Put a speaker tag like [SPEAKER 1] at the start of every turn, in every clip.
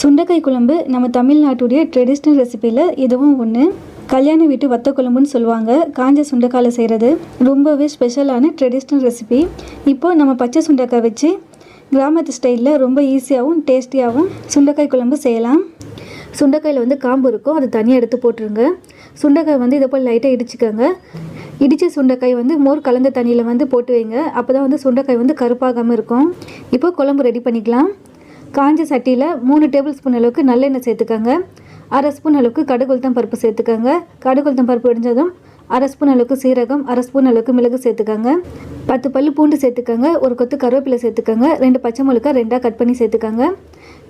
[SPEAKER 1] சுண்டைக்காய் குழம்பு நம்ம தமிழ்நாட்டுடைய ட்ரெடிஷ்னல் ரெசிபியில் இதுவும் ஒன்று கல்யாண வீட்டு வத்த குழம்புன்னு சொல்லுவாங்க. காஞ்ச சுண்டைக்காயில் செய்கிறது ரொம்பவே ஸ்பெஷலான ட்ரெடிஷ்னல் ரெசிபி இப்போது நம்ம பச்சை சுண்டைக்காய் வச்சு கிராமத்து ஸ்டைலில் ரொம்ப ஈஸியாகவும் டேஸ்டியாகவும் சுண்டைக்காய் குழம்பு செய்யலாம். சுண்டைக்காயில் வந்து காம்பு இருக்கும். அது தனியாக எடுத்து போட்டுருங்க. சுண்டைக்காய் வந்து இதை போல் லைட்டாக இடிச்சுக்கோங்க. இடித்த சுண்டைக்காய் வந்து மோர் கலந்த தண்ணியில் வந்து போட்டு வைங்க. அப்போ தான் வந்து சுண்டைக்காய் வந்து கருப்பாகாமல் இருக்கும். இப்போ குழம்பு ரெடி பண்ணிக்கலாம். காஞ்ச சட்டியில் மூணு டேபிள் ஸ்பூன் அளவுக்கு நல்லெண்ணெய் சேர்த்துக்கோங்க. அரை ஸ்பூன் அளவுக்கு கடுகுளுத்தம் பருப்பு சேர்த்துக்கோங்க. கடுகுளுத்தம் பருப்பு இடிஞ்சதும் அரை ஸ்பூன் அளவுக்கு சீரகம் அரை ஸ்பூன் அளவுக்கு மிளகு சேர்த்துக்கோங்க. பத்து பல்லு பூண்டு சேர்த்துக்கோங்க. ஒரு கொத்து கருவேப்பிலை சேர்த்துக்கோங்க. ரெண்டு பச்சை மிளகா ரெண்டாக கட் பண்ணி சேர்த்துக்கோங்க.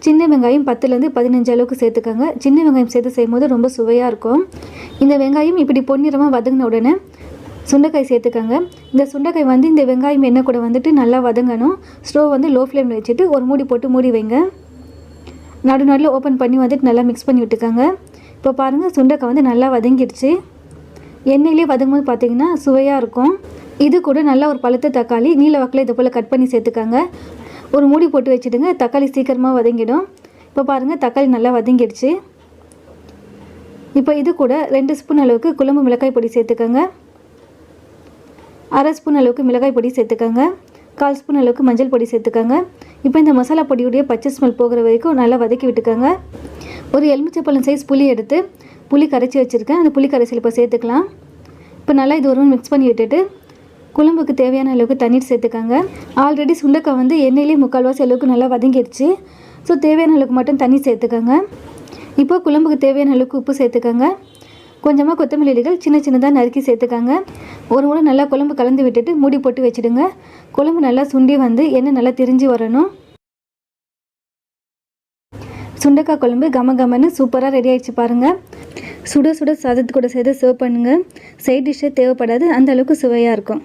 [SPEAKER 1] சின்ன வெங்காயம் பத்துலேருந்து பதினஞ்சு அளவுக்கு சேர்த்துக்கோங்க. சின்ன வெங்காயம் சேர்த்து செய்யும்போது ரொம்ப சுவையாக இருக்கும். இந்த வெங்காயம் இப்படி பொன்னிறமாக வதங்கின உடனே சுண்டைக்காய் சேர்த்துக்கோங்க. இந்த சுண்டைக்காய் வந்து இந்த வெங்காயம் எண்ணெய் கூட வந்துட்டு நல்லா வதங்கணும். ஸ்டோவ் வந்து லோ ஃப்ளேமில் வச்சுட்டு ஒரு மூடி போட்டு மூடி வைங்க. நடு நடுவில் ஓப்பன் பண்ணி வந்துட்டு நல்லா மிக்ஸ் பண்ணி விட்டுக்கோங்க. இப்போ பாருங்கள் சுண்டைக்காய் வந்து நல்லா வதங்கிடுச்சு. எண்ணெயிலே வதங்கும் போது பார்த்தீங்கன்னா சுவையாக இருக்கும். இது கூட நல்லா ஒரு பழுத்த தக்காளி நீல வாக்கில் இதை போல் கட் பண்ணி சேர்த்துக்கோங்க. ஒரு மூடி போட்டு வச்சுடுங்க தக்காளி சீக்கிரமாக வதங்கிடும். இப்போ பாருங்கள் தக்காளி நல்லா வதங்கிடுச்சு. இப்போ இது கூட ரெண்டு ஸ்பூன் அளவுக்கு குழம்பு மிளகாய் பொடி சேர்த்துக்கோங்க. அரை ஸ்பூன் அளவுக்கு மிளகாய் பொடி சேர்த்துக்கோங்க. கால் ஸ்பூன் அளவுக்கு மஞ்சள் பொடி சேர்த்துக்கோங்க. இப்போ இந்த மசாலா பொடியுடைய பச்சை ஸ்மெல் போகிற வரைக்கும் நல்லா வதக்கி விட்டுக்கோங்க. ஒரு எலுமிச்சப்பழம் சைஸ் புளி எடுத்து புளி கரைச்சி வச்சுருக்கேன். அந்த புளி கரைசல் இப்போ சேர்த்துக்கலாம். இப்போ நல்லா இது ஒரு மிக்ஸ் பண்ணி விட்டுட்டு குழம்புக்கு தேவையான அளவுக்கு தண்ணீர் சேர்த்துக்கோங்க. ஆல்ரெடி சுண்டைக்காய் வந்து எண்ணெயிலே முக்கால்வாசி அளவுக்கு நல்லா வதங்கிடுச்சு ஸோ தேவையான அளவுக்கு மட்டும் தண்ணி சேர்த்துக்கோங்க. இப்போ குழம்புக்கு தேவையான அளவுக்கு உப்பு சேர்த்துக்கோங்க. கொஞ்சமாக கொத்தமல்லி இலைகள் சின்ன சின்னதாக நறுக்கி சேர்த்துக்காங்க. ஒரு முறை நல்லா குழம்பு கலந்து விட்டுட்டு மூடி போட்டு வச்சுடுங்க. குழம்பு நல்லா சுண்டி வந்து எண்ணெய் நல்லா திரிஞ்சு வரணும். சுண்டக்காய் குழம்பு கம கமன்னு சூப்பராக ரெடி ஆகிடுச்சு பாருங்கள் சுட சுட சாதத்து கூட சேர்த்து சர்வ் பண்ணுங்கள் சைட் டிஷ்ஷே தேவைப்படாது அந்த அளவுக்கு சுவையாக இருக்கும்.